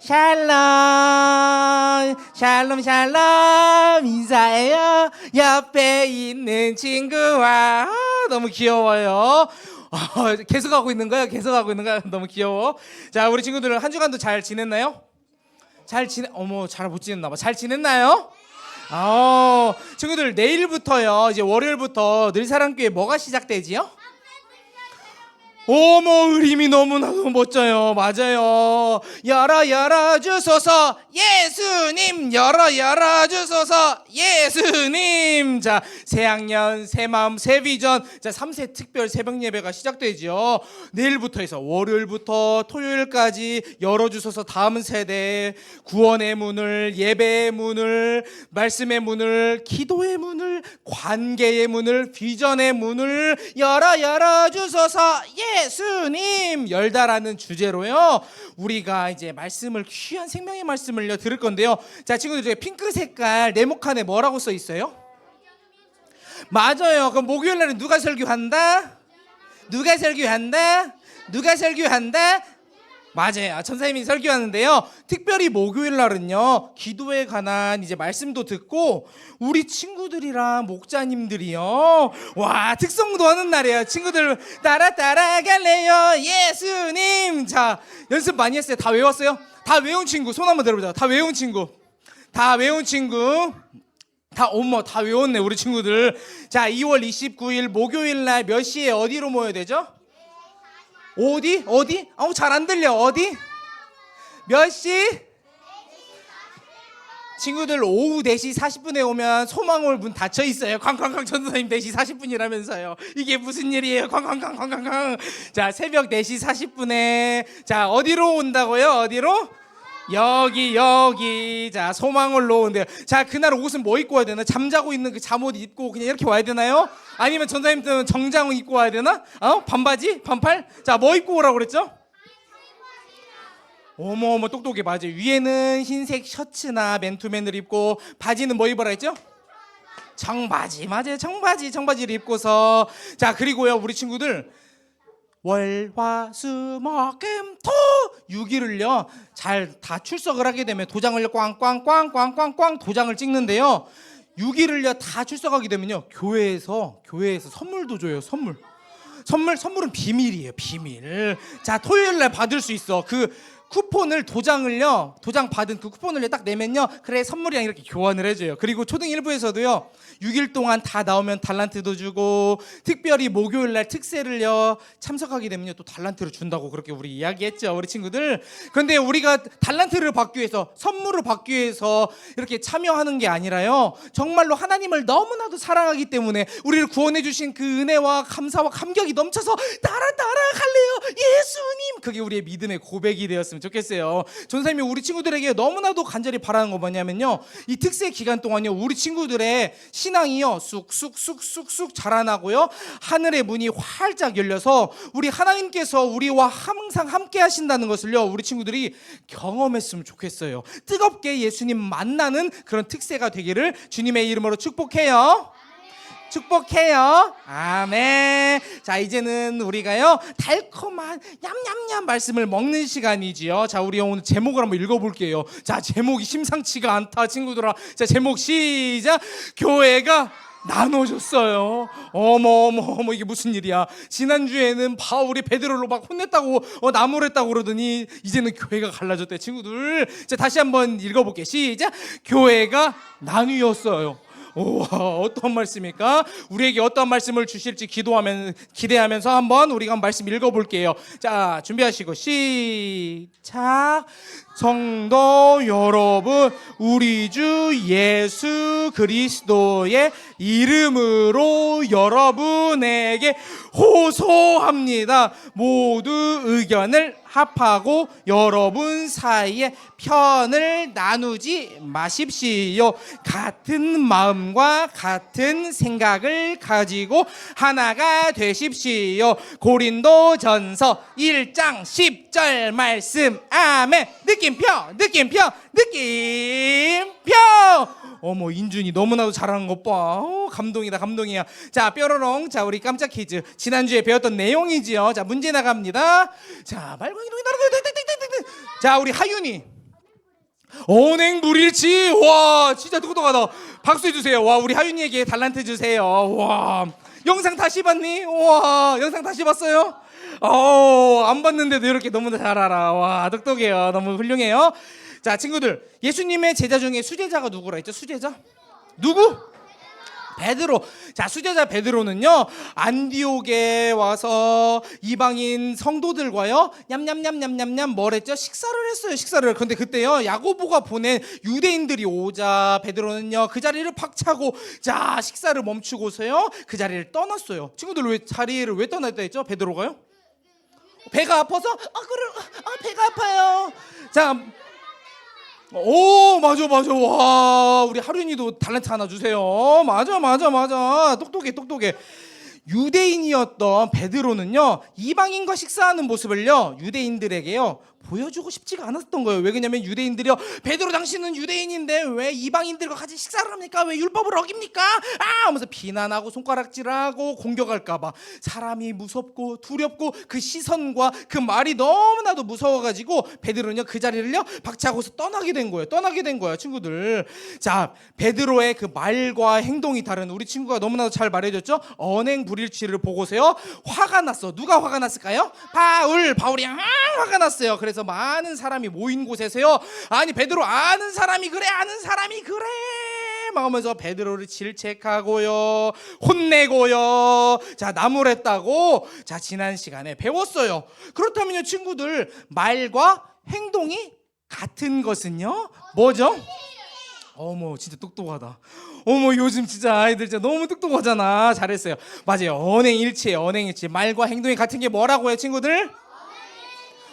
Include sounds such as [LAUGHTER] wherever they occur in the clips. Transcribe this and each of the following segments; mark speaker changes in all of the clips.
Speaker 1: 샬롬 샬롬 샬롬. 인사해요. 옆에 있는 친구와. 아, 너무 귀여워요. 아, 계속 하고 있는 거야 계속 하고 있는 거야 너무 귀여워. 자 우리 친구들 한 주간도 잘 지냈나요? 잘 지내 어머 잘 못 지냈나 봐잘 지냈나요? 아 친구들 내일부터요. 이제 월요일부터 늘사랑교회 뭐가 시작되지요? 어머 의림이 너무나도 멋져요. 맞아요. 열어 열어 주소서 예수님. 열어 열어 주소서 예수님. 자 새학년 새마음 새비전. 자 3세 특별 새벽 예배가 시작되죠 내일부터 해서 월요일부터 토요일까지 열어 주소서 다음 세대. 구원의 문을 예배의 문을 말씀의 문을 기도의 문을 관계의 문을 비전의 문을 열어 열어 주소서 예 수님 열다라는 주제로요 우리가 이제 말씀을 귀한 생명의 말씀을요 들을 건데요 자 친구들 저기 핑크 색깔 네모칸에 뭐라고 써 있어요? 맞아요 그럼 목요일 날은 누가 설교한다? 누가 설교한다? 누가 설교한다? 맞아요. 천사님이 설교하는데요. 특별히 목요일 날은요. 기도에 관한 이제 말씀도 듣고 우리 친구들이랑 목자님들이요. 와, 특성도 하는 날이에요. 친구들 따라 따라갈래요. 예수님. 자, 연습 많이 했어요. 다 외웠어요? 다 외운 친구 손 한번 들어보자. 다 외운 친구. 다 외운 친구. 다 어머 다 외웠네 우리 친구들. 자, 2월 29일 목요일 날 몇 시에 어디로 모여야 되죠? 어디? 어디? 어우 잘 안 들려. 어디? 몇 시? 친구들 오후 4시 40분에 오면 소망홀 문 닫혀 있어요. 쾅쾅쾅 전도사님 4시 40분이라면서요. 이게 무슨 일이에요? 쾅쾅쾅 쾅쾅쾅. 자, 새벽 4시 40분에 자, 어디로 온다고요? 어디로? 여기 여기 자 소망홀로 온대요. 자 그날 옷은 뭐 입고 와야 되나? 잠자고 있는 그 잠옷 입고 그냥 이렇게 와야 되나요? 아니면 전사님들은 정장 입고 와야 되나? 어 반바지 반팔? 자 뭐 입고 오라고 그랬죠? 어머 어머 똑똑해 맞아요. 위에는 흰색 셔츠나 맨투맨을 입고 바지는 뭐 입어라 했죠? 청바지 맞아요. 청바지 청바지를 입고서 자 그리고요 우리 친구들 월화수목금토 6일을요 잘 다 출석을 하게 되면 도장을 꽝꽝꽝꽝꽝꽝 도장을 찍는데요. 6일을요 다 출석하게 되면요 교회에서 교회에서 선물도 줘요 선물. 선물 선물은 비밀이에요 비밀. 자 토요일 날 받을 수 있어. 그 쿠폰을 도장을요 도장 받은 그 쿠폰을 딱 내면요 그래 선물이랑 이렇게 교환을 해줘요. 그리고 초등 1부에서도요 6일 동안 다 나오면 달란트도 주고 특별히 목요일 날 특세를요 참석하게 되면요 또 달란트를 준다고 그렇게 우리 이야기했죠 우리 친구들. 그런데 우리가 달란트를 받기 위해서 선물을 받기 위해서 이렇게 참여하는 게 아니라요 정말로 하나님을 너무나도 사랑하기 때문에 우리를 구원해 주신 그 은혜와 감사와 감격이 넘쳐서 따라 따라 갈래요. 예수님! 그게 우리의 믿음의 고백이 되었 으면 좋겠어요. 전사님이 우리 친구들에게 너무나도 간절히 바라는 거 뭐냐면요. 이 특세 기간 동안요 우리 친구들의 신앙이요 쑥쑥쑥쑥쑥 자라나고요. 하늘의 문이 활짝 열려서 우리 하나님께서 우리와 항상 함께 하신다는 것을요 우리 친구들이 경험했으면 좋겠어요. 뜨겁게 예수님 만나는 그런 특세가 되기를 주님의 이름으로 축복해요 축복해요. 아멘. 자, 이제는 우리가요, 달콤한 냠냠냠 말씀을 먹는 시간이지요. 자, 우리 오늘 제목을 한번 읽어볼게요. 자, 제목이 심상치가 않다, 친구들아. 자, 제목 시작. 교회가 나눠줬어요. 어머 어머 어머 이게 무슨 일이야? 지난 주에는 바울이 베드로로 막 혼냈다고 어, 나무랬다고 그러더니 이제는 교회가 갈라졌대 친구들. 자 다시 한번 읽어볼게. 시작. 교회가 나뉘었어요. 오, 어떤 말씀입니까? 우리에게 어떤 말씀을 주실지 기도하면 기대하면서 한번 우리가 말씀 읽어볼게요. 자, 준비하시고 시작. 성도 여러분, 우리 주 예수 그리스도의 이름으로 여러분에게 호소합니다. 모두 의견을 합하고 여러분 사이에 편을 나누지 마십시오. 같은 마음과 같은 생각을 가지고 하나가 되십시오. 고린도 전서 1장 10절 말씀. 아멘. 느낌 표, 느낌표, 느낌표. 어머, 인준이 너무나도 잘하는 것 봐. 어, 감동이다, 감동이야. 자, 뾰로롱. 자, 우리 깜짝 퀴즈. 지난주에 배웠던 내용이지요. 자, 문제 나갑니다. 자, 말광이 동이 나르고 자, 우리 하윤이. 언행 불일치. 와, 진짜 똑똑하다. 박수 해 주세요. 와, 우리 하윤이에게 달란트 주세요. 와, 영상 다시 봤니? 와, 영상 다시 봤어요? 어, 안 봤는데도 이렇게 너무 잘 알아. 와, 똑똑해요. 너무 훌륭해요. 자, 친구들, 예수님의 제자 중에 수제자가 누구라 했죠? 수제자? 누구? 베드로. 자, 수제자 베드로는요. 안디옥에 와서 이방인 성도들과요. 냠냠냠냠냠냠 뭐랬죠? 식사를 했어요. 식사를. 그런데 그때요. 야고보가 보낸 유대인들이 오자 베드로는요. 그 자리를 박차고 자, 식사를 멈추고서요. 그 자리를 떠났어요. 친구들 왜 자리를 왜 떠났다 했죠? 베드로가요? 배가 아파서 아 그래 아 배가 아파요. 자, 오 맞아 맞아 와 우리 하륜이도 달란트 하나 주세요. 맞아 맞아 맞아 똑똑해 똑똑해. 유대인이었던 베드로는요 이방인과 식사하는 모습을요 유대인들에게요 보여주고 싶지가 않았던 거예요. 왜 그러냐면 유대인들이요 베드로 당신은 유대인인데 왜 이방인들과 같이 식사를 합니까? 왜 율법을 어깁니까? 아 하면서 비난하고 손가락질하고 공격할까 봐 사람이 무섭고 두렵고 그 시선과 그 말이 너무나도 무서워 가지고 베드로는요 그 자리를요 박차고서 떠나게 된 거예요. 떠나게 된 거예요, 친구들. 자 베드로의 그 말과 행동이 다른 우리 친구가 너무나도 잘 말해줬죠. 언행 불일치를 보고서요 화가 났어. 누가 화가 났을까요? 바울 바울이 아, 화가 났어요. 그래서 많은 사람이 모인 곳에서요 아니 베드로 아는 사람이 그래 아는 사람이 그래 막 하면서 베드로를 질책하고요 혼내고요 자 나무랬다고 자 지난 시간에 배웠어요 그렇다면요 친구들 말과 행동이 같은 것은요 뭐죠? 어머 진짜 똑똑하다. 어머 요즘 진짜 아이들 진짜 너무 똑똑하잖아. 잘했어요. 맞아요. 언행일치, 언행일치. 말과 행동이 같은 게 뭐라고요, 친구들?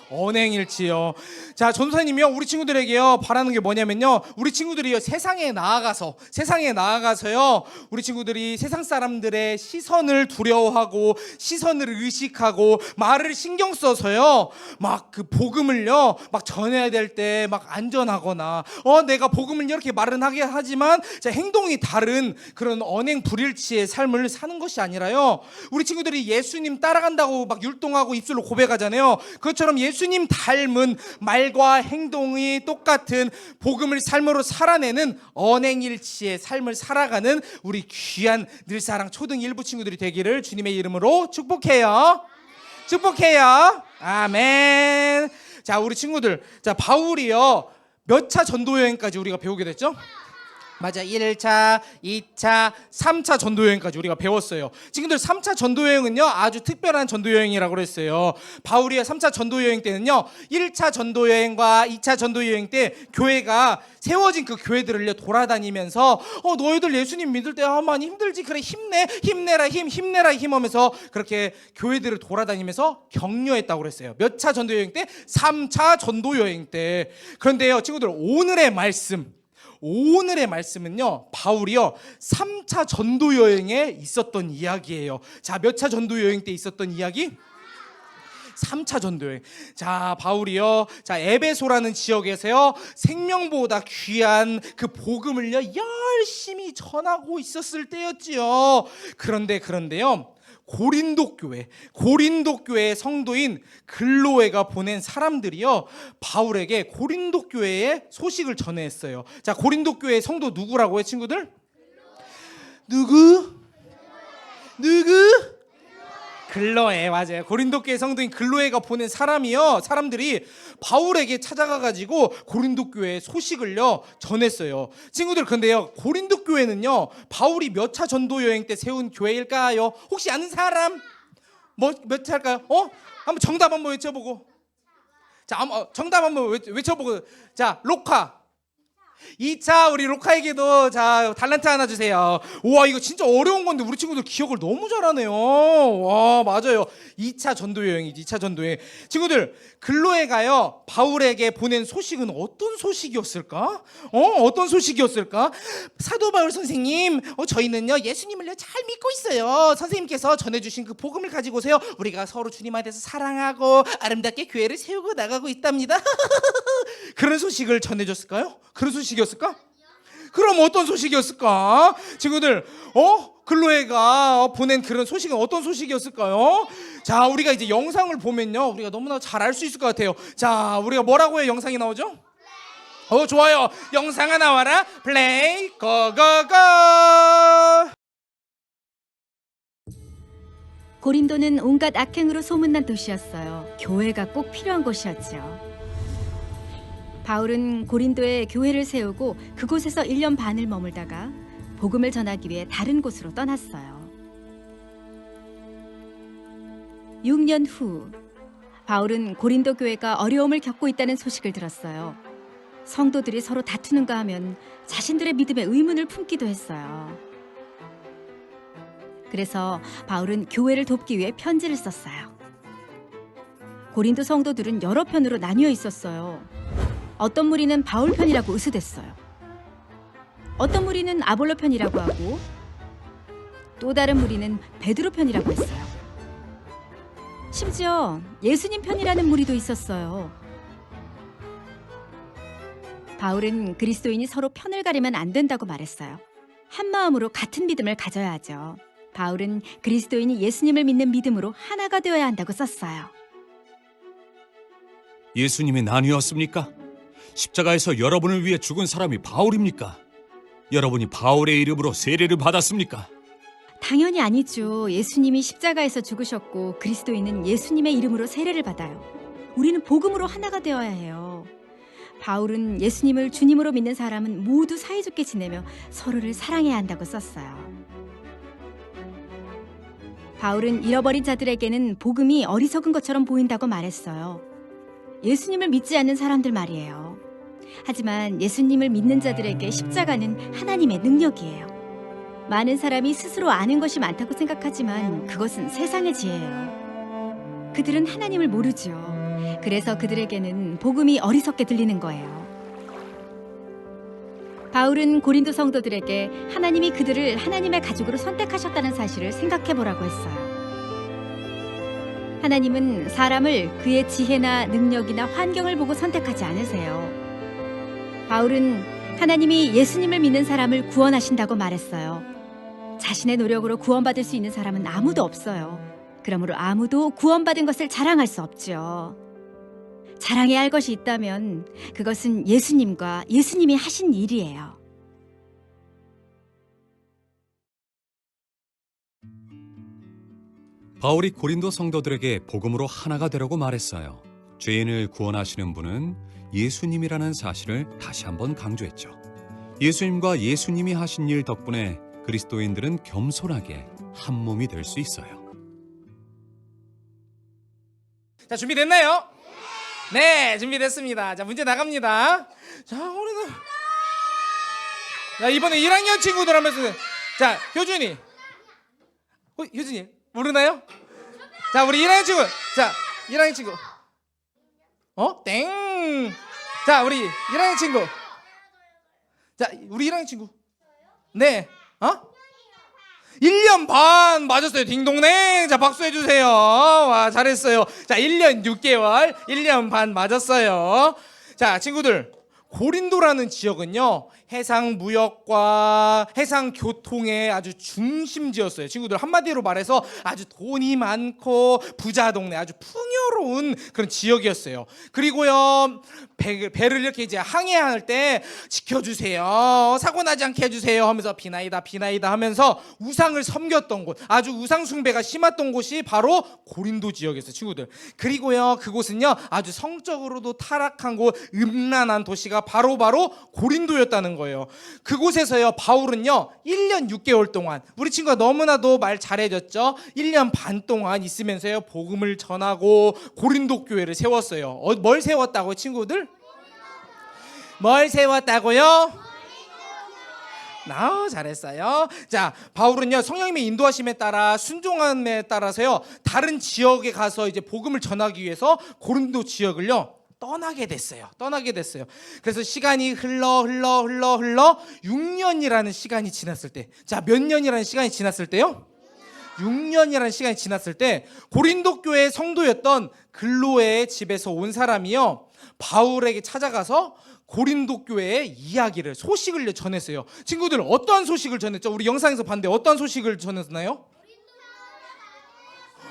Speaker 1: 언행일치요. 자, 전도사님이요. 우리 친구들에게요. 바라는 게 뭐냐면요. 우리 친구들이요. 세상에 나아가서 세상에 나아가서요. 우리 친구들이 세상 사람들의 시선을 두려워하고 시선을 의식하고 말을 신경 써서요. 막 그 복음을요. 막 전해야 될 때 막 안전하거나 어 내가 복음을 이렇게 말은 하게 하지만 자, 행동이 다른 그런 언행 불일치의 삶을 사는 것이 아니라요. 우리 친구들이 예수님 따라간다고 막 율동하고 입술로 고백하잖아요. 그것처럼 예수 님 닮은 말과 행동이 똑같은 복음을 삶으로 살아내는 언행일치의 삶을 살아가는 우리 귀한 늘사랑 초등 일부 친구들이 되기를 주님의 이름으로 축복해요. 축복해요. 아멘. 자, 우리 친구들. 자, 바울이요. 몇 차 전도 여행까지 우리가 배우게 됐죠? 맞아. 1차, 2차, 3차 전도 여행까지 우리가 배웠어요. 친구들 3차 전도 여행은요. 아주 특별한 전도 여행이라고 그랬어요. 바울이의 3차 전도 여행 때는요. 1차 전도 여행과 2차 전도 여행 때 교회가 세워진 그 교회들을요 돌아다니면서 어 너희들 예수님 믿을 때 아, 많이 힘들지 그래 힘내 힘내라 힘 힘내라 힘 하면서 그렇게 교회들을 돌아다니면서 격려했다고 그랬어요. 몇 차 전도 여행 때? 3차 전도 여행 때. 그런데요, 친구들 오늘의 말씀 오늘의 말씀은요, 바울이요, 3차 전도 여행에 있었던 이야기예요. 자, 몇 차 전도 여행 때 있었던 이야기? 3차 전도 여행. 자, 바울이요. 자, 에베소라는 지역에서요. 생명보다 귀한 그 복음을요. 열심히 전하고 있었을 때였지요. 그런데 그런데요. 고린도 교회, 고린도 교회의 성도인 글로에가 보낸 사람들이요 바울에게 고린도 교회의 소식을 전했어요. 자, 고린도 교회의 성도 누구라고요, 친구들? 누구? 누구? 글로에 맞아요. 고린도 교회 성도인 글로에가 보낸 사람이요. 사람들이 바울에게 찾아가 가지고 고린도 교회 소식을요 전했어요. 친구들 근데요. 고린도 교회는요. 바울이 몇 차 전도 여행 때 세운 교회일까요? 혹시 아는 사람? 뭐몇 차일까요? 어? 한번 정답 한번 외쳐 보고. 자, 한번 어, 정답 한번 외- 외쳐 보고. 자, 로카. 2차 우리 로카에게도 자 달란트 하나 주세요. 우와 이거 진짜 어려운 건데 우리 친구들 기억을 너무 잘하네요. 와 맞아요. 2차 전도 여행이지 2차 전도 여행. 친구들 글로에 가요 바울에게 보낸 소식은 어떤 소식이었을까? 어 어떤 소식이었을까? 사도 바울 선생님, 어, 저희는요 예수님을요 잘 믿고 있어요. 선생님께서 전해주신 그 복음을 가지고서요 우리가 서로 주님 안에서 사랑하고 아름답게 교회를 세우고 나가고 있답니다. [LAUGHS] 그런 소식을 전해줬을까요? 그런 소식 이었을까? 그럼 어떤 소식이었을까? 친구들, 어? 글로에가 보낸 그런 소식은 어떤 소식이었을까요? 자, 우리가 이제 영상을 보면요. 우리가 너무나 잘 알 수 있을 것 같아요. 자, 우리가 뭐라고 해요? 영상이 나오죠? 어 좋아요. 영상아 나와라. 플레이 고고고.
Speaker 2: 고린도는 온갖 악행으로 소문난 도시였어요. 교회가 꼭 필요한 곳이었죠. 바울은 고린도에 교회를 세우고 그곳에서 1년 반을 머물다가 복음을 전하기 위해 다른 곳으로 떠났어요. 6년 후 바울은 고린도 교회가 어려움을 겪고 있다는 소식을 들었어요. 성도들이 서로 다투는가 하면 자신들의 믿음에 의문을 품기도 했어요. 그래서 바울은 교회를 돕기 위해 편지를 썼어요. 고린도 성도들은 여러 편으로 나뉘어 있었어요. 어떤 무리는 바울 편이라고 의수됐어요. 어떤 무리는 아볼로 편이라고 하고 또 다른 무리는 베드로 편이라고 했어요. 심지어 예수님 편이라는 무리도 있었어요. 바울은 그리스도인이 서로 편을 가리면 안 된다고 말했어요. 한 마음으로 같은 믿음을 가져야 하죠. 바울은 그리스도인이 예수님을 믿는 믿음으로 하나가 되어야 한다고 썼어요.
Speaker 3: 예수님이 나뉘었습니까? 십자가에서 여러분을 위해 죽은 사람이 바울입니까? 여러분이 바울의 이름으로 세례를 받았습니까?
Speaker 2: 당연히 아니죠. 예수님이 십자가에서 죽으셨고 그리스도인은 예수님의 이름으로 세례를 받아요. 우리는 복음으로 하나가 되어야 해요. 바울은 예수님을 주님으로 믿는 사람은 모두 사이좋게 지내며 서로를 사랑해야 한다고 썼어요. 바울은 잃어버린 자들에게는 복음이 어리석은 것처럼 보인다고 말했어요. 예수님을 믿지 않는 사람들 말이에요. 하지만 예수님을 믿는 자들에게 십자가는 하나님의 능력이에요. 많은 사람이 스스로 아는 것이 많다고 생각하지만 그것은 세상의 지혜예요. 그들은 하나님을 모르죠. 그래서 그들에게는 복음이 어리석게 들리는 거예요. 바울은 고린도 성도들에게 하나님이 그들을 하나님의 가족으로 선택하셨다는 사실을 생각해 보라고 했어요. 하나님은 사람을 그의 지혜나 능력이나 환경을 보고 선택하지 않으세요. 바울은 하나님이 예수님을 믿는 사람을 구원하신다고 말했어요. 자신의 노력으로 구원받을 수 있는 사람은 아무도 없어요. 그러므로 아무도 구원받은 것을 자랑할 수 없죠. 자랑해야 할 것이 있다면 그것은 예수님과 예수님이 하신 일이에요.
Speaker 3: 바울이 고린도 성도들에게 복음으로 하나가 되라고 말했어요. 죄인을 구원하시는 분은 예수님이라는 사실을 다시 한번 강조했죠. 예수님과 예수님이 하신 일 덕분에 그리스도인들은 겸손하게 한 몸이 될 수 있어요.
Speaker 1: 자 준비됐나요? 네 준비됐습니다. 자 문제 나갑니다. 자 우리는 자 이번에 1학년 친구들 하면서 자 효준이 어, 효준이 모르나요? 자 우리 1학년 친구 자 1학년 친구 어? 땡! 자 우리 1학년 친구 자 우리 1학년 친구 네 어? 1년 반 맞았어요. 딩동댕. 자, 박수 해 주세요. 와, 잘했어요. 자, 1년 6개월, 1년 반 맞았어요. 자, 친구들. 고린도라는 지역은요, 해상 무역과 해상 교통의 아주 중심지였어요. 친구들 한마디로 말해서 아주 돈이 많고 부자 동네, 아주 풍요로운 그런 지역이었어요. 그리고요, 배, 배를 이렇게 이제 항해할 때 지켜주세요. 사고 나지 않게 해주세요. 하면서 비나이다, 비나이다 하면서 우상을 섬겼던 곳, 아주 우상 숭배가 심했던 곳이 바로 고린도 지역이었어요, 친구들. 그리고요, 그곳은요, 아주 성적으로도 타락한 곳, 음란한 도시가 바로 바로 고린도였다는 거예요. 그곳에서요, 바울은요, 1년 6개월 동안 우리 친구가 너무나도 말 잘해줬죠. 1년 반 동안 있으면서요, 복음을 전하고 고린도 교회를 세웠어요. 어, 뭘 세웠다고 친구들? 뭘 세웠다고요? 나 잘했어요. 자, 바울은요 성령님의 인도하심에 따라 순종함에 따라서요 다른 지역에 가서 이제 복음을 전하기 위해서 고린도 지역을요 떠나게 됐어요. 떠나게 됐어요. 그래서 시간이 흘러 흘러 흘러 흘러 6년이라는 시간이 지났을 때, 자 몇 년이라는 시간이 지났을 때요? 6년이라는 시간이 지났을 때 고린도 교회 성도였던 글로의 집에서 온 사람이요 바울에게 찾아가서 고린도 교회의 이야기를 소식을 전했어요. 친구들 어떠한 소식을 전했죠? 우리 영상에서 봤는데 어떠한 소식을 전했나요?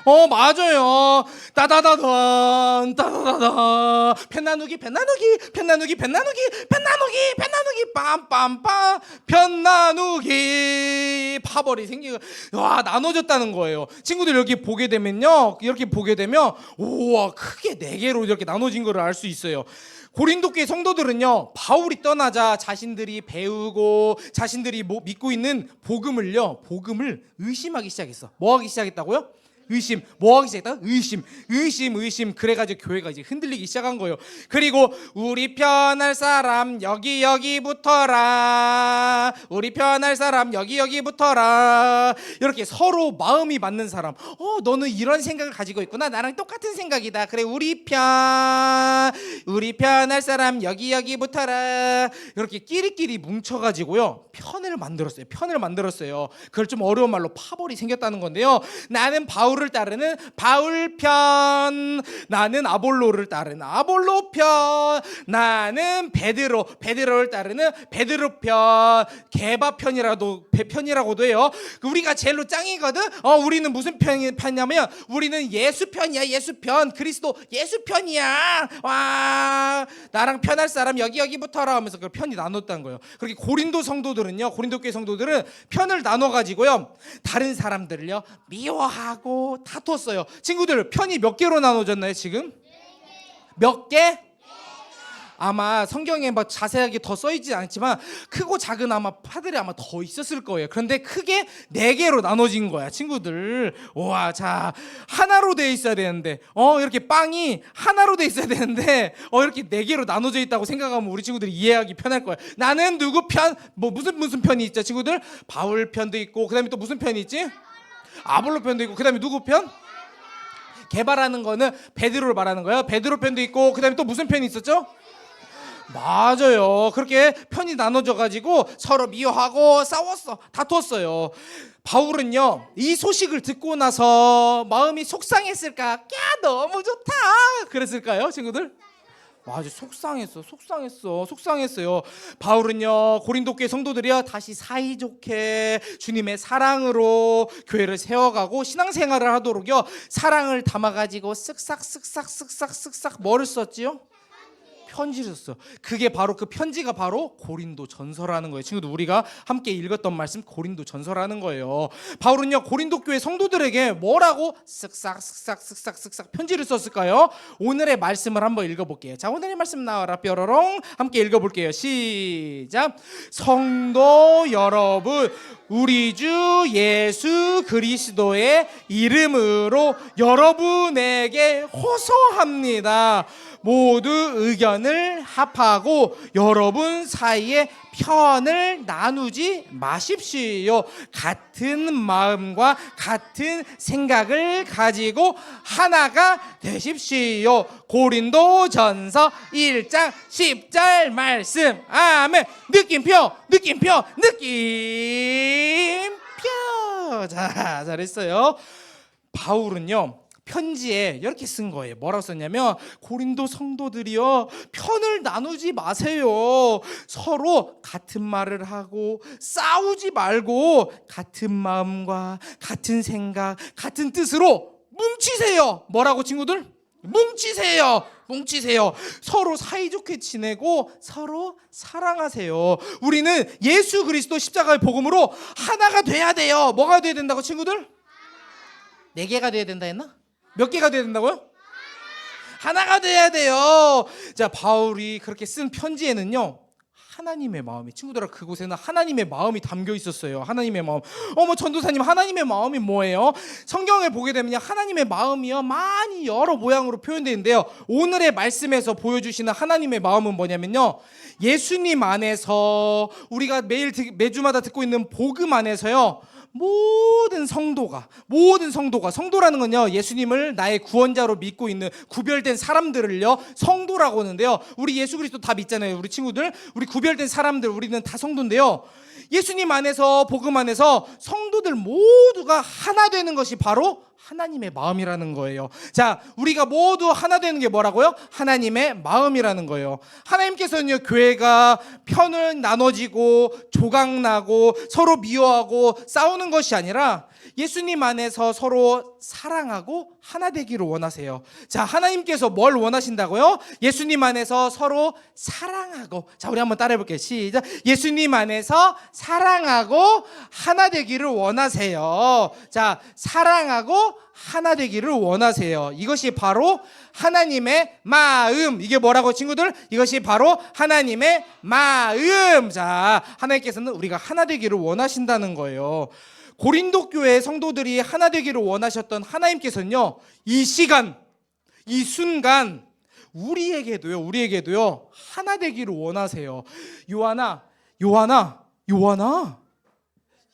Speaker 1: 어 맞아요. 따다다단 따다다다 편 나누기 편 나누기 편 나누기 편 나누기 편 나누기 편 나누기. 빰빰빰. 편 나누기. 파벌이 생기고. 와 나눠졌다는 거예요. 친구들 여기 보게 되면요. 이렇게 보게 되면 우와 크게 네 개로 이렇게 나눠진 거를 알수 있어요. 고린도 교회 성도들은요 바울이 떠나자 자신들이 배우고 자신들이 뭐 믿고 있는 복음을요 복음을 의심하기 시작했어. 뭐 하기 시작했다고요? 의심 뭐 하기 시작했다? 의심 의심 의심. 그래가지고 교회가 이제 흔들리기 시작한 거예요. 그리고 우리 편할 사람 여기 여기 붙어라. 우리 편할 사람 여기 여기 붙어라. 이렇게 서로 마음이 맞는 사람. 어 너는 이런 생각을 가지고 있구나. 나랑 똑같은 생각이다. 그래 우리 편 우리 편할 사람 여기 여기 붙어라. 이렇게 끼리끼리 뭉쳐가지고요. 편을 만들었어요. 편을 만들었어요. 그걸 좀 어려운 말로 파벌이 생겼다는 건데요. 나는 바울 을 따르는 바울 편. 나는 아볼로를 따르는 아볼로 편. 나는 베드로 베드로를 따르는 베드로 편. 개바 편이라도 배 편이라고도 해요. 우리가 제일로 짱이거든? 어 우리는 무슨 편이 편이냐면 우리는 예수 편이야 예수 편. 그리스도 예수 편이야. 와 나랑 편할 사람 여기 여기 붙어라 하면서 그 편이 나눴다는 거예요. 그렇게 고린도 성도들은요 고린도 교회 성도들은 편을 나눠 가지고요 다른 사람들을요 미워하고 다퉜어요 친구들 편이 몇 개로 나눠졌나요 지금 몇 개? 아마 성경에 뭐 자세하게 더 써있지 않지만 크고 작은 아마 파들이 아마 더 있었을 거예요. 그런데 크게 네 개로 나눠진 거야, 친구들. 와, 자 하나로 돼 있어야 되는데, 어 이렇게 빵이 하나로 돼 있어야 되는데, 어 이렇게 네 개로 나눠져 있다고 생각하면 우리 친구들이 이해하기 편할 거야. 나는 누구 편? 뭐 무슨 무슨 편이 있죠, 친구들? 바울 편도 있고, 그다음에 또 무슨 편이 있지? 아볼로 편도 있고, 그다음에 누구 편? 개발하는 거는 베드로를 말하는 거예요. 베드로 편도 있고 그다음에 또 무슨 편이 있었죠? 맞아요. 그렇게 편이 나눠져 가지고 서로 미워하고 싸웠어. 다퉜어요. 바울은요. 이 소식을 듣고 나서 마음이 속상했을까? 야, 너무 좋다. 그랬을까요, 친구들? 맞아 속상했어 속상했어 속상했어요 바울은요 고린도 교회 성도들이요 다시 사이좋게 주님의 사랑으로 교회를 세워가고 신앙생활을 하도록요 사랑을 담아가지고 쓱싹 쓱싹 쓱싹 쓱싹 뭐를 썼지요? 편지를 썼어. 그게 바로 그 편지가 바로 고린도 전서라는 거예요. 친구들 우리가 함께 읽었던 말씀 고린도 전서라는 거예요. 바울은요 고린도 교회 성도들에게 뭐라고 쓱싹 쓱싹 쓱싹 쓱싹 편지를 썼을까요? 오늘의 말씀을 한번 읽어볼게요. 자 오늘의 말씀 나와라 뾰로롱 함께 읽어볼게요. 시작. 성도 여러분 우리 주 예수 그리스도의 이름으로 여러분에게 호소합니다. 모두 의견 을 합하고 여러분 사이에 편을 나누지 마십시오. 같은 마음과 같은 생각을 가지고 하나가 되십시오. 고린도 전서 1장 10절 말씀. 아멘. 느낌표, 느낌표, 느낌표. 자, 잘했어요. 바울은요. 편지에 이렇게 쓴 거예요. 뭐라고 썼냐면 고린도 성도들이요 편을 나누지 마세요. 서로 같은 말을 하고 싸우지 말고 같은 마음과 같은 생각, 같은 뜻으로 뭉치세요. 뭐라고 친구들? 뭉치세요. 뭉치세요. 서로 사이좋게 지내고 서로 사랑하세요. 우리는 예수 그리스도 십자가의 복음으로 하나가 돼야 돼요. 뭐가 돼야 된다고 친구들? 네 개가 돼야 된다 했나? 몇 개가 돼야 된다고요? 하나가 돼야 돼요. 자, 바울이 그렇게 쓴 편지에는요. 하나님의 마음이 친구들아 그곳에는 하나님의 마음이 담겨 있었어요. 하나님의 마음. 어머 전도사님 하나님의 마음이 뭐예요? 성경을 보게 되면 하나님의 마음이요 많이 여러 모양으로 표현되는데요. 오늘의 말씀에서 보여주시는 하나님의 마음은 뭐냐면요. 예수님 안에서 우리가 매일 듣- 매주마다 듣고 있는 복음 안에서요. 모든 성도가 모든 성도가 성도라는 건요 예수님을 나의 구원자로 믿고 있는 구별된 사람들을요 성도라고 하는데요. 우리 예수 그리스도 다 믿잖아요 우리 친구들. 우리 구별된 사람들 우리는 다 성도인데요 예수님 안에서 복음 안에서 성도들 모두가 하나 되는 것이 바로 하나님의 마음이라는 거예요. 자, 우리가 모두 하나 되는 게 뭐라고요? 하나님의 마음이라는 거예요. 하나님께서는요, 교회가 편을 나눠지고 조각나고 서로 미워하고 싸우는 것이 아니라 예수님 안에서 서로 사랑하고 하나 되기를 원하세요. 자, 하나님께서 뭘 원하신다고요? 예수님 안에서 서로 사랑하고. 자, 우리 한번 따라해 볼게요. 시작. 예수님 안에서 사랑하고 하나 되기를 원하세요. 자, 사랑하고 하나 되기를 원하세요. 이것이 바로 하나님의 마음. 이게 뭐라고 친구들? 이것이 바로 하나님의 마음. 자, 하나님께서는 우리가 하나 되기를 원하신다는 거예요. 고린도 교회 성도들이 하나 되기를 원하셨던 하나님께서는요. 이 시간, 이 순간 우리에게도요. 우리에게도요. 하나 되기를 원하세요. 요하나, 요하나, 요하나.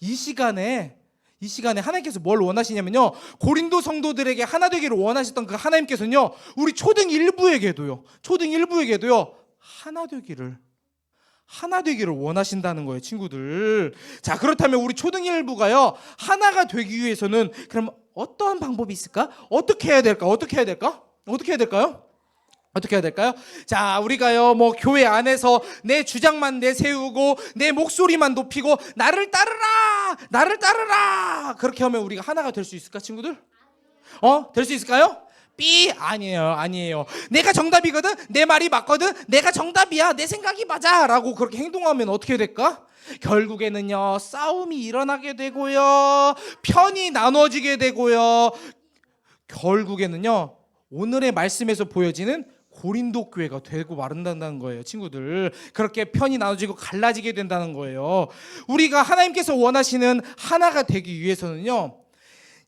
Speaker 1: 이 시간에 이 시간에 하나님께서 뭘 원하시냐면요. 고린도 성도들에게 하나 되기를 원하셨던 그 하나님께서는요. 우리 초등 일부에게도요. 초등 일부에게도요. 하나 되기를 하나 되기를 원하신다는 거예요, 친구들. 자, 그렇다면 우리 초등 일부가요. 하나가 되기 위해서는 그럼 어떤 방법이 있을까? 어떻게 해야 될까? 어떻게 해야 될까? 어떻게 해야 될까요? 어떻게 해야 될까요? 자, 우리가요, 뭐, 교회 안에서 내 주장만 내세우고, 내 목소리만 높이고, 나를 따르라! 나를 따르라! 그렇게 하면 우리가 하나가 될 수 있을까, 친구들? 어? 될 수 있을까요? 삐! 아니에요, 아니에요. 내가 정답이거든? 내 말이 맞거든? 내가 정답이야! 내 생각이 맞아! 라고 그렇게 행동하면 어떻게 될까? 결국에는요, 싸움이 일어나게 되고요, 편이 나눠지게 되고요, 결국에는요, 오늘의 말씀에서 보여지는 고린도 교회가 되고 마른다는 거예요, 친구들. 그렇게 편이 나눠지고 갈라지게 된다는 거예요. 우리가 하나님께서 원하시는 하나가 되기 위해서는요.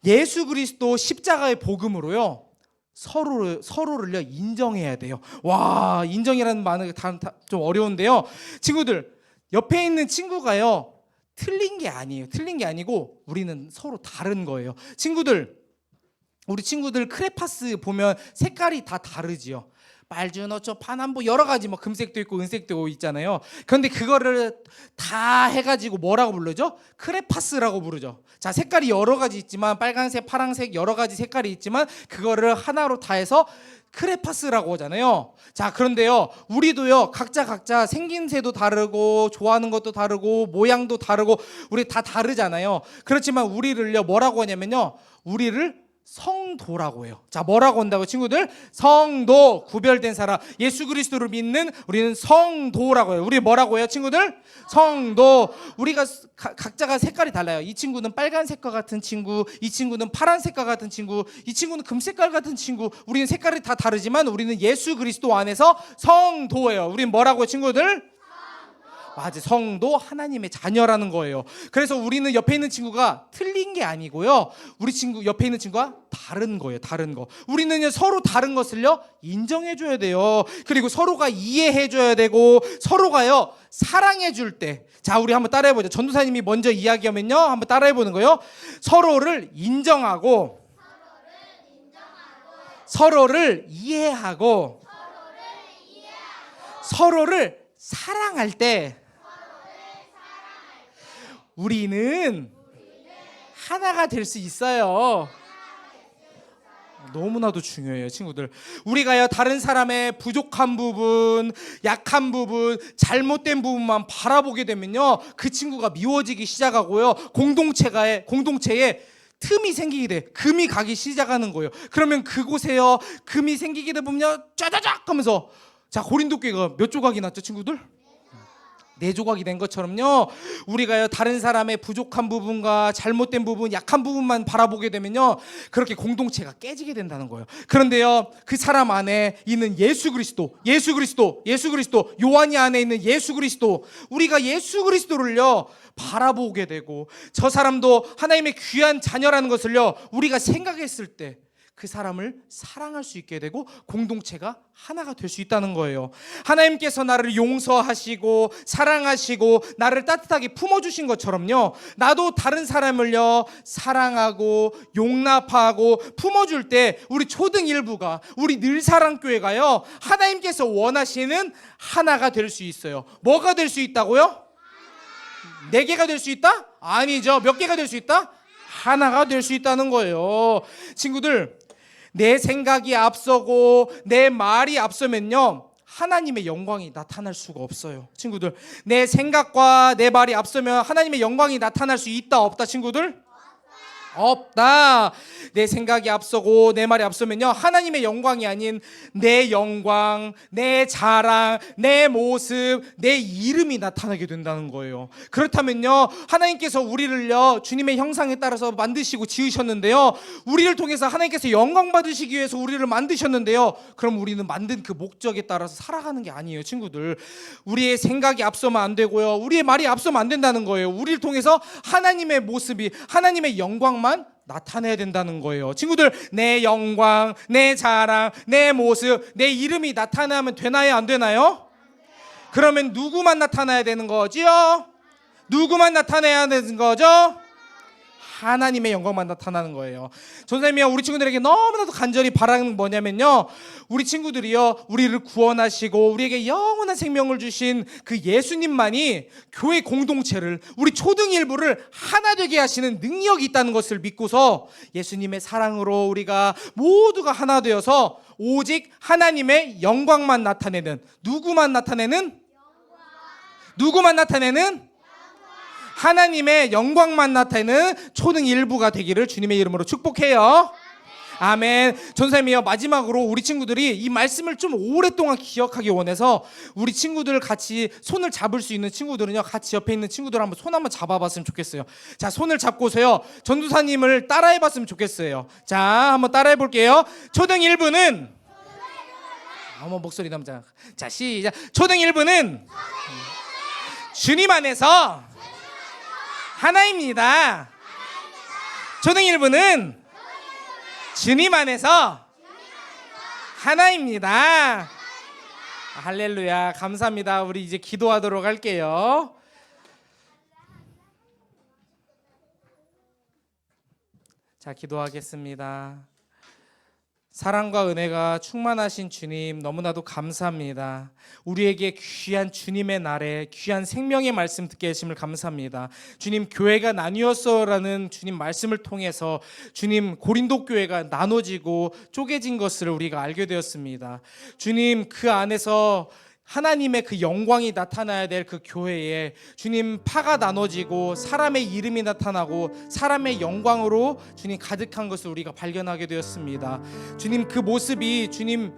Speaker 1: 예수 그리스도 십자가의 복음으로요. 서로를 서로를요 인정해야 돼요. 와 인정이라는 말은 다- 다- 좀 어려운데요, 친구들 옆에 있는 친구가요 틀린 게 아니에요. 틀린 게 아니고 우리는 서로 다른 거예요. 친구들 우리 친구들 크레파스 보면 색깔이 다 다르지요. 빨주노초 파남보 여러 가지 뭐 금색도 있고 은색도 있잖아요. 그런데 그거를 다 해가지고 뭐라고 부르죠? 크레파스라고 부르죠. 자 색깔이 여러 가지 있지만 빨간색, 파란색 여러 가지 색깔이 있지만 그거를 하나로 다 해서 크레파스라고 하잖아요. 자 그런데요 우리도요 각자 각자 생김새도 다르고 좋아하는 것도 다르고 모양도 다르고 우리 다 다르잖아요. 그렇지만 우리를요 뭐라고 하냐면요 우리를 성도라고 해요. 자, 뭐라고 한다고 친구들? 성도, 구별된 사람. 예수 그리스도를 믿는 우리는 성도라고 해요. 우리 뭐라고 해요, 친구들? 성도. 우리가 가- 각자가 색깔이 달라요. 이 친구는 빨간색과 같은 친구, 이 친구는 파란색과 같은 친구, 이 친구는 금색깔 같은 친구. 우리는 색깔이 다 다르지만 우리는 예수 그리스도 안에서 성도예요. 우린 뭐라고 해요, 친구들? 맞아 성도 하나님의 자녀라는 거예요. 그래서 우리는 옆에 있는 친구가 틀린 게 아니고요. 우리 친구 옆에 있는 친구가 다른 거예요. 다른 거. 우리는요 서로 다른 것을요 인정해 줘야 돼요. 그리고 서로가 이해해 줘야 되고 서로가요 사랑해 줄 때. 자, 우리 한번 따라해 보죠. 전도사님이 먼저 이야기하면요. 한번 따라해 보는 거예요. 서로를 인정하고 서로를 이해하고 서로를 사랑할 때 우리는 하나가 될 수 있어요. 너무나도 중요해요, 친구들. 우리가요, 다른 사람의 부족한 부분, 약한 부분, 잘못된 부분만 바라보게 되면요, 그 친구가 미워지기 시작하고요, 공동체가에, 공동체에 틈이 생기게 돼. 금이 가기 시작하는 거예요. 그러면 그곳에요, 금이 생기게 되면요, 짜자작 하면서, 자, 고린도 교회가 몇 조각이 났죠, 친구들? 네 조각이 된 것처럼요. 우리가요 다른 사람의 부족한 부분과 잘못된 부분, 약한 부분만 바라보게 되면요 그렇게 공동체가 깨지게 된다는 거예요. 그런데요 그 사람 안에 있는 예수 그리스도, 예수 그리스도, 예수 그리스도, 요한이 안에 있는 예수 그리스도, 우리가 예수 그리스도를요 바라보게 되고 저 사람도 하나님의 귀한 자녀라는 것을요 우리가 생각했을 때. 그 사람을 사랑할 수 있게 되고 공동체가 하나가 될 수 있다는 거예요. 하나님께서 나를 용서하시고 사랑하시고 나를 따뜻하게 품어주신 것처럼요. 나도 다른 사람을요 사랑하고 용납하고 품어줄 때 우리 초등 일부가 우리 늘사랑교회가요 하나님께서 원하시는 하나가 될 수 있어요. 뭐가 될 수 있다고요? 네 개가 될 수 있다? 아니죠. 몇 개가 될 수 있다? 하나가 될 수 있다는 거예요. 친구들, 내 생각이 앞서고 내 말이 앞서면요. 하나님의 영광이 나타날 수가 없어요. 친구들, 내 생각과 내 말이 앞서면 하나님의 영광이 나타날 수 있다 없다 친구들? 없다. 내 생각이 앞서고 내 말이 앞서면요. 하나님의 영광이 아닌 내 영광, 내 자랑, 내 모습, 내 이름이 나타나게 된다는 거예요. 그렇다면요. 하나님께서 우리를요. 주님의 형상에 따라서 만드시고 지으셨는데요. 우리를 통해서 하나님께서 영광 받으시기 위해서 우리를 만드셨는데요. 그럼 우리는 만든 그 목적에 따라서 살아가는 게 아니에요, 친구들. 우리의 생각이 앞서면 안 되고요. 우리의 말이 앞서면 안 된다는 거예요. 우리를 통해서 하나님의 모습이 하나님의 영광 만 나타내야 된다는 거예요. 친구들, 내 영광, 내 자랑, 내 모습, 내 이름이 나타나면 되나요? 안 되나요? 그러면 누구만 나타나야 되는 거지요? 누구만 나타내야 되는 거죠? 하나님의 영광만 나타나는 거예요. 전사님이요, 우리 친구들에게 너무나도 간절히 바라는 건 뭐냐면요. 우리 친구들이요, 우리를 구원하시고 우리에게 영원한 생명을 주신 그 예수님만이 교회 공동체를, 우리 초등 일부를 하나 되게 하시는 능력이 있다는 것을 믿고서 예수님의 사랑으로 우리가 모두가 하나 되어서 오직 하나님의 영광만 나타내는, 누구만 나타내는? 누구만 나타내는? 하나님의 영광만 나타내는 초등 일부가 되기를 주님의 이름으로 축복해요. 아멘. 전사님이요. 마지막으로 우리 친구들이 이 말씀을 좀 오랫동안 기억하기 원해서 우리 친구들 같이 손을 잡을 수 있는 친구들은요. 같이 옆에 있는 친구들 한번 손 한번 잡아봤으면 좋겠어요. 자, 손을 잡고서요. 전도사님을 따라해봤으면 좋겠어요. 자, 한번 따라해 볼게요. 초등 1부는 어머 목소리 작. 자, 시작. 초등 1부는 주님 안에서 하나입니다. 초등 1부는 주님 안에서 하나입니다. 할렐루야. 감사합니다. 우리 이제 기도하도록 할게요. 자, 기도하겠습니다. 사랑과 은혜가 충만하신 주님 너무나도 감사합니다. 우리에게 귀한 주님의 날에 귀한 생명의 말씀 듣게 하심을 감사합니다. 주님 교회가 나뉘었어라는 주님 말씀을 통해서 주님 고린도 교회가 나눠지고 쪼개진 것을 우리가 알게 되었습니다. 주님 그 안에서 하나님의 그 영광이 나타나야 될 그 교회에 주님 파가 나눠지고 사람의 이름이 나타나고 사람의 영광으로 주님 가득한 것을 우리가 발견하게 되었습니다. 주님 그 모습이 주님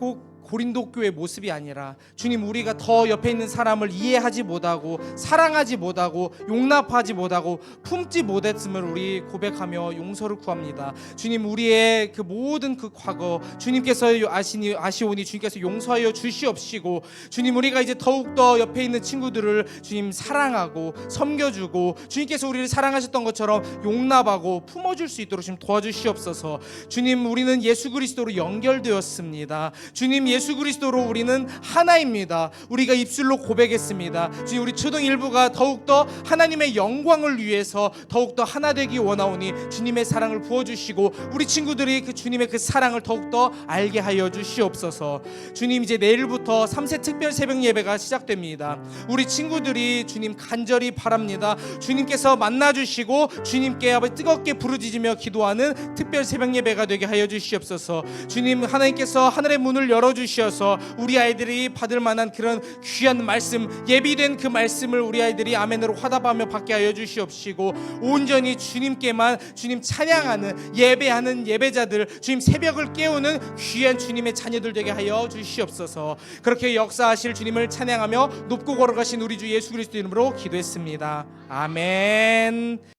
Speaker 1: 꼭 고린도 교회 모습이 아니라 주님 우리가 더 옆에 있는 사람을 이해하지 못하고 사랑하지 못하고 용납하지 못하고 품지 못했음을 우리 고백하며 용서를 구합니다. 주님 우리의 그 모든 그 과거 주님께서 아시니 아시오니 주님께서 용서하여 주시옵시고 주님 우리가 이제 더욱 더 옆에 있는 친구들을 주님 사랑하고 섬겨주고 주님께서 우리를 사랑하셨던 것처럼 용납하고 품어줄 수 있도록 주님 도와주시옵소서. 주님 우리는 예수 그리스도로 연결되었습니다. 주님 예수 그리스도로 우리는 하나입니다. 우리가 입술로 고백했습니다. 주님 우리 초등 일부가 더욱 더 하나님의 영광을 위해서 더욱 더 하나 되기 원하오니 주님의 사랑을 부어 주시고 우리 친구들이 그 주님의 그 사랑을 더욱 더 알게 하여 주시옵소서. 주님 이제 내일부터 3세 특별 새벽 예배가 시작됩니다. 우리 친구들이 주님 간절히 바랍니다. 주님께서 만나 주시고 주님께 아버지 뜨겁게 부르짖으며 기도하는 특별 새벽 예배가 되게 하여 주시옵소서. 주님 하나님께서 하늘의 문을 열어 주 셔서 우리 아이들이 받을 만한 그런 귀한 말씀 예비된 그 말씀을 우리 아이들이 아멘으로 화답하며 받게 하여 주시옵시고 온전히 주님께만 주님 찬양하는 예배하는 예배자들 주님 새벽을 깨우는 귀한 주님의 자녀들 되게 하여 주시옵소서. 그렇게 역사하실 주님을 찬양하며 높고 걸어가신 우리 주 예수 그리스도 이름으로 기도했습니다. 아멘.